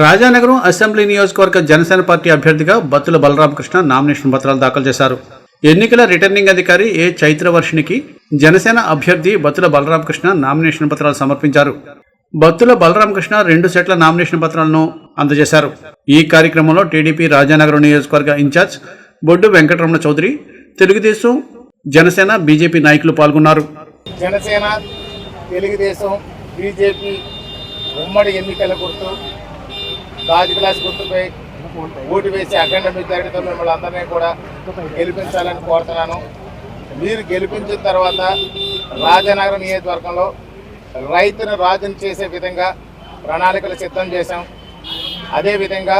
Rajanagaram assembly నియోజకవర్గ Janasena party అభ్యర్థిగా Battula Balaramakrishna nomination పత్రాలు దాఖలు చేశారు. ఎన్నికల రిటర్నింగ్ అధికారి ఏ చైత్రవర్షినికి జనసేన అభ్యర్థి బత్తుల బలరామకృష్ణ నామినేషన్ పత్రాలు సమర్పించారు. బత్తుల బలరామకృష్ణ రెండు సెట్ల నామినేషన్ పత్రాలను అందజేశారు. ఈ కార్యక్రమంలో టీడీపీ రాజానగరం నియోజకవర్గ ఇన్ఛార్జ్ బొడ్డు వెంకటరమణ చౌదరి తెలుగుదేశం జనసేన బీజేపీ నాయకులు పాల్గొన్నారు. జనసేన తెలుగుదేశం బీజేపీ ఉమ్మడి ఎన్నికల గుర్తు గాజు గ్లాస్ గుర్తుపై ఓటు వేసి అఖండ మెజారిటీతో మిమ్మల్ని అందరినీ కూడా గెలిపించాలని కోరుతున్నాను. మీరు గెలిపించిన తర్వాత రాజనగరం నియోజకవర్గంలో రైతును రాజును చేసే విధంగా ప్రణాళికలు సిద్ధం చేశాం. అదేవిధంగా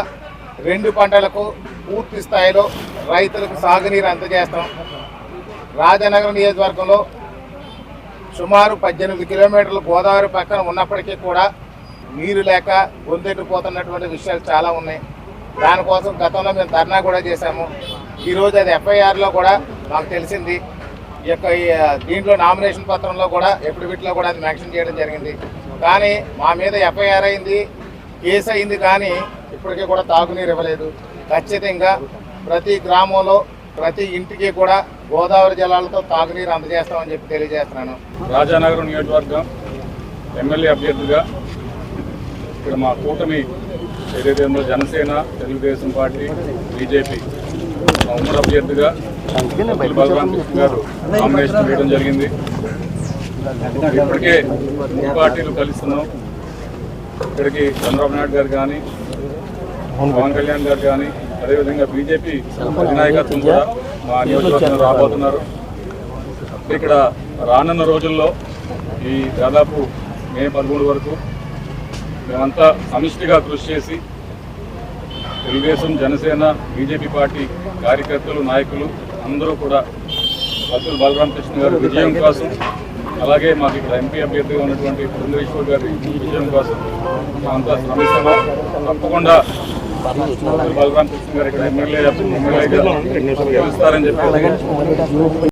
రెండు పంటలకు పూర్తి స్థాయిలో రైతులకు సాగునీరు అందజేస్తాం. రాజనగరం నియోజకవర్గంలో సుమారు పద్దెనిమిది కిలోమీటర్లు గోదావరి పక్కన ఉన్నప్పటికీ కూడా నీరు లేక పోతున్నటువంటి విషయాలు చాలా ఉన్నాయి. దానికోసం గతంలో మేము ధర్నా కూడా చేశాము. ఈరోజు అది ఎఫ్ఐఆర్లో కూడా మాకు తెలిసింది. ఈ యొక్క దీంట్లో నామినేషన్ పత్రంలో కూడా ఎప్పుడు వీటిలో కూడా అది మెన్షన్ చేయడం జరిగింది. కానీ మా మీద ఎఫ్ఐఆర్ అయింది కేసు అయింది కానీ ఇప్పటికీ కూడా తాగునీరు ఇవ్వలేదు. ఖచ్చితంగా ప్రతి గ్రామంలో ప్రతి ఇంటికి కూడా గోదావరి జలాలతో తాగునీరు అందజేస్తామని చెప్పి తెలియజేస్తున్నాను. రాజానగరం నియోజకవర్గం ఎమ్మెల్యే అభ్యర్థిగా ఇక్కడ మా కూటమి ఏదైతే ఉందో జనసేన తెలుగుదేశం పార్టీ బీజేపీ మా ఉమ్మడి అభ్యర్థిగా భగవాన్ కృష్ణ గారు నామినేషన్ వేయడం జరిగింది. ఇప్పటికే మూడు పార్టీలు కలుస్తున్నాం. ఇక్కడికి చంద్రబాబు నాయుడు గారు కానీ పవన్ కళ్యాణ్ గారు కానీ అదేవిధంగా బీజేపీ అధినాయకత్వం కూడా మా నియోజకవర్గం రాబోతున్నారు. ఇక్కడ రానున్న రోజుల్లో ఈ దాదాపు మే పదమూడు వరకు మేమంతా సమిష్టిగా కృషి చేసి తెలుగుదేశం జనసేన బీజేపీ పార్టీ కార్యకర్తలు నాయకులు అందరూ కూడా బతుల్ బలరామకృష్ణ గారి విజయం కోసం అలాగే మాకు ఇక్కడ ఎంపీ అభ్యర్థిగా ఉన్నటువంటి పురంధరేశ్వర్ గారి విజయం కోసం మేమంతా శ్రమిస్తాము తప్పకుండా బలరామకృష్ణ గారు ఇక్కడ ఎమ్మెల్యే ఎమ్మెల్యేగా గెలుస్తారని చెప్పి